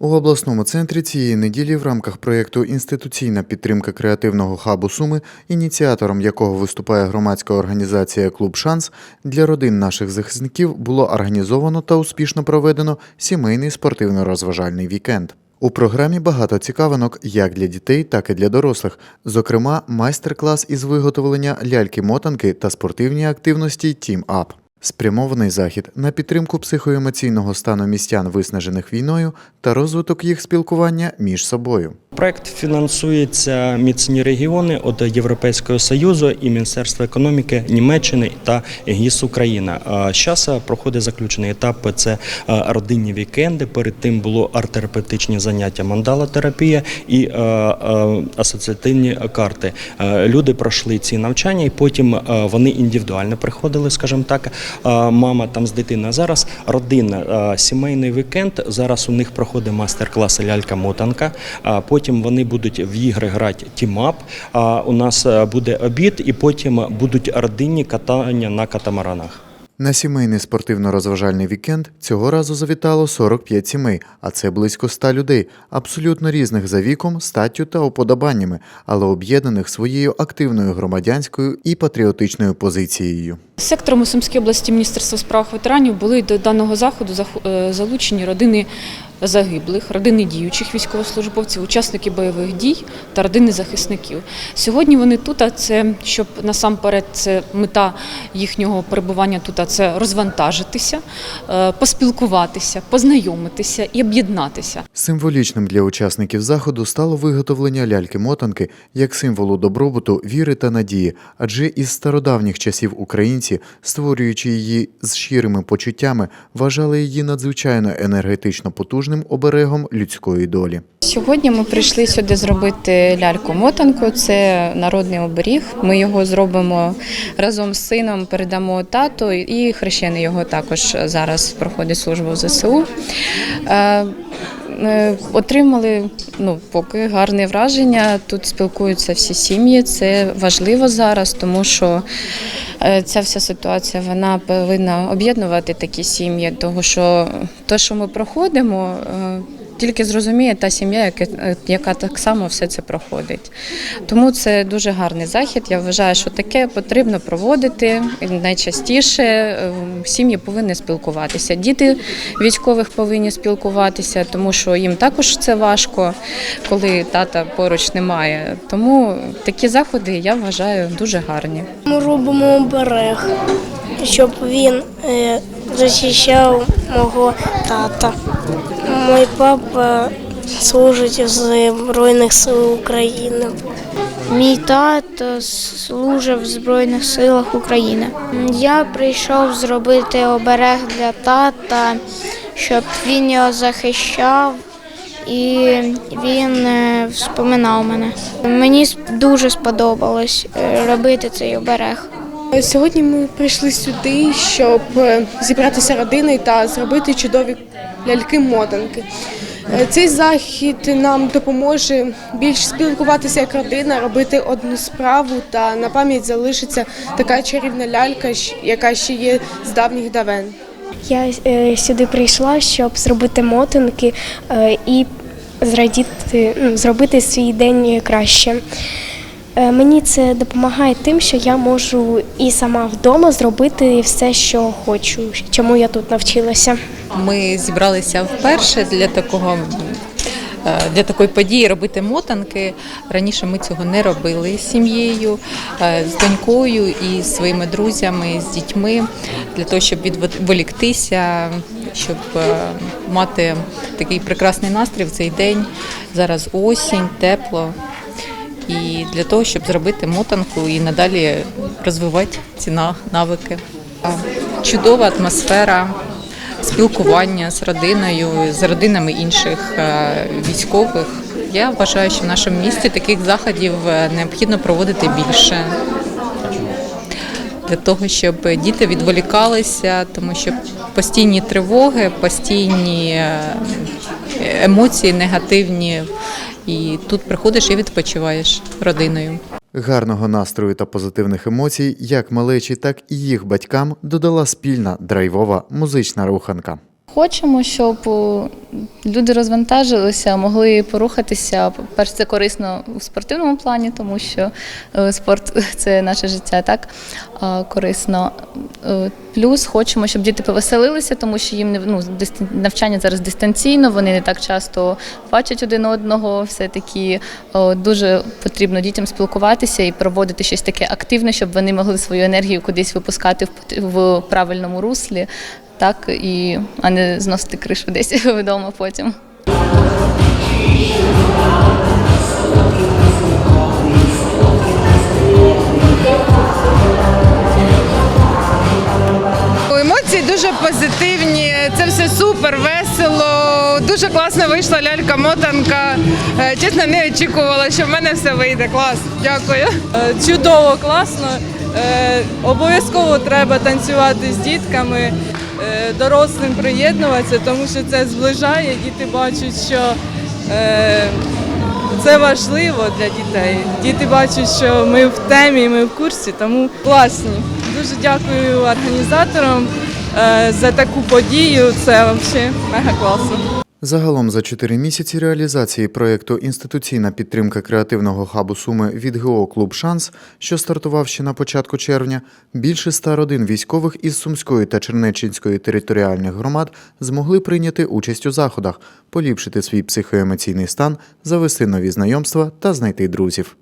У обласному центрі цієї неділі в рамках проєкту Інституційна підтримка креативного хабу Суми, ініціатором якого виступає громадська організація Клуб Шанс, для родин наших захисників було організовано та успішно проведено сімейний спортивно-розважальний вікенд. У програмі багато цікавинок як для дітей, так і для дорослих. Зокрема, майстер-клас із виготовлення ляльки-мотанки та спортивні активності Team Up. Спрямований захід на підтримку психоемоційного стану містян, виснажених війною, та розвиток їх спілкування між собою. Проект фінансується міцні регіони від Європейського союзу і Міністерства економіки Німеччини та ГІС Україна. Зараз проходить заключений етап. Це родинні вікенди. Перед тим було арт-терапевтичні заняття, мандалотерапія і е, е, асоціативні карти. Люди пройшли ці навчання, і потім вони індивідуально приходили, скажімо так. Мама там з дитиною. Зараз родина, сімейний вікенд. Зараз у них проходить майстер-клас лялька-мотанка. Потім вони будуть в ігри грати тімап. У нас е, буде обід, і потім будуть родинні катання на катамаранах. На сімейний спортивно-розважальний вікенд цього разу завітало 45 сімей, а це близько 100 людей, абсолютно різних за віком, статтю та уподобаннями, але об'єднаних своєю активною громадянською і патріотичною позицією. Сектором у Сумській області Міністерства справ ветеранів були до даного заходу зах- е, залучені родини загиблих, родини діючих військовослужбовців, учасники бойових дій та родини захисників. Сьогодні вони тут, а це щоб насамперед це мета їхнього перебування тут, а це розвантажитися, е, поспілкуватися, познайомитися і об'єднатися. Символічним для учасників заходу стало виготовлення ляльки-мотанки як символу добробуту, віри та надії, адже із стародавніх часів українці, створюючи її з щирими почуттями, вважали її надзвичайно енергетично потужним оберегом людської долі. Сьогодні ми прийшли сюди зробити ляльку-мотанку. Це народний оберіг. Ми його зробимо разом з сином, передамо тату і хрещений його також зараз проходить службу в ЗСУ. Е, Отримали ну, поки гарне враження. Тут спілкуються всі сім'ї. Це важливо зараз, тому що е, ця вся ситуація вона повинна об'єднувати такі сім'ї, тому що те, що ми проходимо, е, тільки зрозуміє та сім'я, яка, яка так само все це проходить. Тому це дуже гарний захід. Я вважаю, що таке потрібно проводити найчастіше. е, Сім'ї повинні спілкуватися. Діти військових повинні спілкуватися, тому що їм також це важко, коли тата поруч немає. Тому такі заходи я вважаю дуже гарні. Ми робимо оберег, щоб він е, захищав мого тата. Мій папа служить в Збройних сил України. Мій тато служив в Збройних силах України. Я прийшов зробити оберег для тата, щоб він його захищав і він е, вспоминав мене. Мені дуже сподобалось е, робити цей оберег. Сьогодні ми прийшли сюди, щоб е, зібратися родиною та зробити чудові ляльки-мотанки. Е, Цей захід нам допоможе більш спілкуватися як родина, робити одну справу та на пам'ять залишиться така чарівна лялька, яка ще є з давніх давен. Я е, сюди прийшла, щоб зробити мотанки і зрадіти, ну, зробити свій день краще. Е, мені це допомагає тим, що я можу і сама вдома зробити все, що хочу, чому я тут навчилася. Ми зібралися вперше для такого. е, Для такої події робити мотанки. Раніше ми цього не робили з сім'єю, е, з донькою і своїми друзями, з дітьми, для того, щоб відволіктися, щоб мати такий прекрасний настрій в цей день. Зараз осінь, тепло. І для того, щоб зробити мотанку і надалі розвивати ці навики. Чудова атмосфера спілкування з родиною, з родинами інших е, військових. Я вважаю, що в нашому місті таких заходів е, необхідно проводити більше. Для того, щоб діти відволікалися, тому що постійні тривоги, постійні е, емоції негативні. І тут приходиш і відпочиваєш родиною. Гарного настрою та позитивних емоцій як малечі, так і їх батькам додала спільна драйвова музична руханка. Хочемо, щоб люди розвантажилися, могли порухатися. Перш це корисно у спортивному плані, тому що е, спорт це наше життя, так корисно. Е, Плюс хочемо, щоб діти повеселилися, тому що їм ну, навчання зараз дистанційно, вони не так часто бачать один одного. Все таки дуже потрібно дітям спілкуватися і проводити щось таке активне, щоб вони могли свою енергію кудись випускати в правильному руслі, так і а не зносити кришу десь вдома потім. Вийшла лялька мотанка. Е, Чесно, не очікувала, що в мене все вийде. Клас, дякую. Е, Чудово, класно. Е, Обов'язково треба танцювати з дітками, дорослим приєднуватися, тому що це зближає. Діти бачать, що це важливо для дітей. Діти бачать, що ми в темі, ми в курсі, тому класні. Дуже дякую організаторам за таку подію. Це взагалі мега класно. Загалом за чотири місяці реалізації проєкту Інституційна підтримка креативного хабу Суми від ГО Клуб Шанс, що стартував ще на початку червня, більше ста родин військових із Сумської та Чернеччинської територіальних громад змогли прийняти участь у заходах, поліпшити свій психоемоційний стан, завести нові знайомства та знайти друзів.